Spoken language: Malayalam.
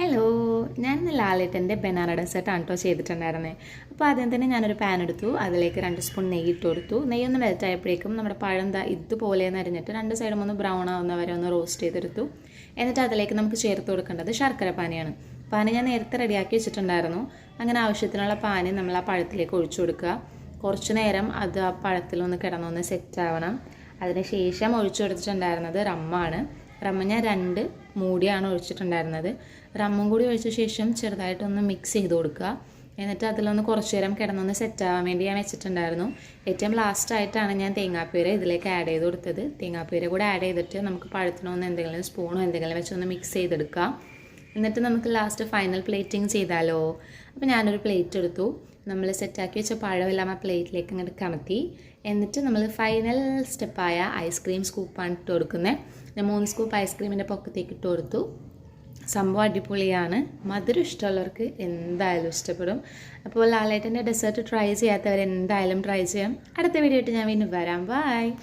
ഹലോ ഞാൻ ലാലേട്ടന്റെ ബനാന ഡെസേർട്ടാണ് കേട്ടോ ചെയ്തിട്ടുണ്ടായിരുന്നത് അപ്പോൾ ആദ്യം തന്നെ ഞാനൊരു പാൻ എടുത്തു. അതിലേക്ക് രണ്ട് സ്പൂൺ നെയ്യ് ഇട്ട് കൊടുത്തു. നെയ്യൊന്ന് മെൽറ്റ് ആയപ്പോഴേക്കും നമ്മുടെ പഴം ഇതുപോലെ ഒന്ന് അരിഞ്ഞിട്ട് രണ്ട് സൈഡും ഒന്ന് ബ്രൗൺ ആവുന്ന വരെ ഒന്ന് റോസ്റ്റ് ചെയ്തെടുത്തു. എന്നിട്ട് അതിലേക്ക് നമുക്ക് ചേർത്ത് കൊടുക്കേണ്ടത് ശർക്കര പാനിയാണ്. പാനി ഞാൻ നേരത്തെ റെഡിയാക്കി വെച്ചിട്ടുണ്ടായിരുന്നു. അങ്ങനെ ആവശ്യത്തിനുള്ള പാനി നമ്മൾ ആ പഴത്തിലേക്ക് ഒഴിച്ചു കൊടുക്കുക. കുറച്ച് നേരം അത് ആ പഴത്തിലൊന്ന് കിടന്നൊന്ന് സെറ്റ് ആവണം. അതിനുശേഷം ഒഴിച്ചു കൊടുത്തിട്ടുണ്ടായിരുന്നത് റമ്മാണ്. റമ്മ ഞാൻ രണ്ട് മൂടിയാണ് ഒഴിച്ചിട്ടുണ്ടായിരുന്നത്. റമ്മും കൂടി ഒഴിച്ച ശേഷം ചെറുതായിട്ടൊന്ന് മിക്സ് ചെയ്ത് കൊടുക്കുക. എന്നിട്ട് അതിലൊന്ന് കുറച്ച് നേരം കിടന്നൊന്ന് സെറ്റ് ആവാൻ വേണ്ടി ഞാൻ വെച്ചിട്ടുണ്ടായിരുന്നു. ഏറ്റവും ലാസ്റ്റായിട്ടാണ് ഞാൻ തേങ്ങാപ്പീര ഇതിലേക്ക് ആഡ് ചെയ്ത് കൊടുത്തത്. തേങ്ങാപ്പീര കൂടെ ആഡ് ചെയ്തിട്ട് നമുക്ക് പഴത്തിനൊന്ന് എന്തെങ്കിലും സ്പൂണോ എന്തെങ്കിലും വെച്ചൊന്ന് മിക്സ് ചെയ്തെടുക്കാം. എന്നിട്ട് നമുക്ക് ലാസ്റ്റ് ഫൈനൽ പ്ലേറ്റിംഗ് ചെയ്താലോ. അപ്പോൾ ഞാനൊരു പ്ലേറ്റ് എടുത്തു. നമ്മൾ സെറ്റാക്കി വെച്ച പഴമെല്ലാം ആ പ്ലേറ്റിലേക്ക് അങ്ങോട്ട് കമത്തി. എന്നിട്ട് നമ്മൾ ഫൈനൽ സ്റ്റെപ്പായ ഐസ്ക്രീം സ്കൂപ്പാണ് ഇട്ട് കൊടുക്കുന്നത് മൂന്ന് സ്കൂപ്പ് ഐസ്ക്രീമിന്റെ പൊക്കത്തേക്ക് ഇട്ട് കൊടുത്തു. സംഭവം അടിപൊളിയാണ്. മധുരം ഇഷ്ടമുള്ളവർക്ക് എന്തായാലും ഇഷ്ടപ്പെടും. അപ്പോൾ ലാലേട്ടന്റെ ഡെസേർട്ട് ട്രൈ ചെയ്യാത്തവർ എന്തായാലും ട്രൈ ചെയ്യാം. അടുത്ത വീഡിയോ ആയിട്ട് ഞാൻ വീണ്ടും വരാം. ബൈ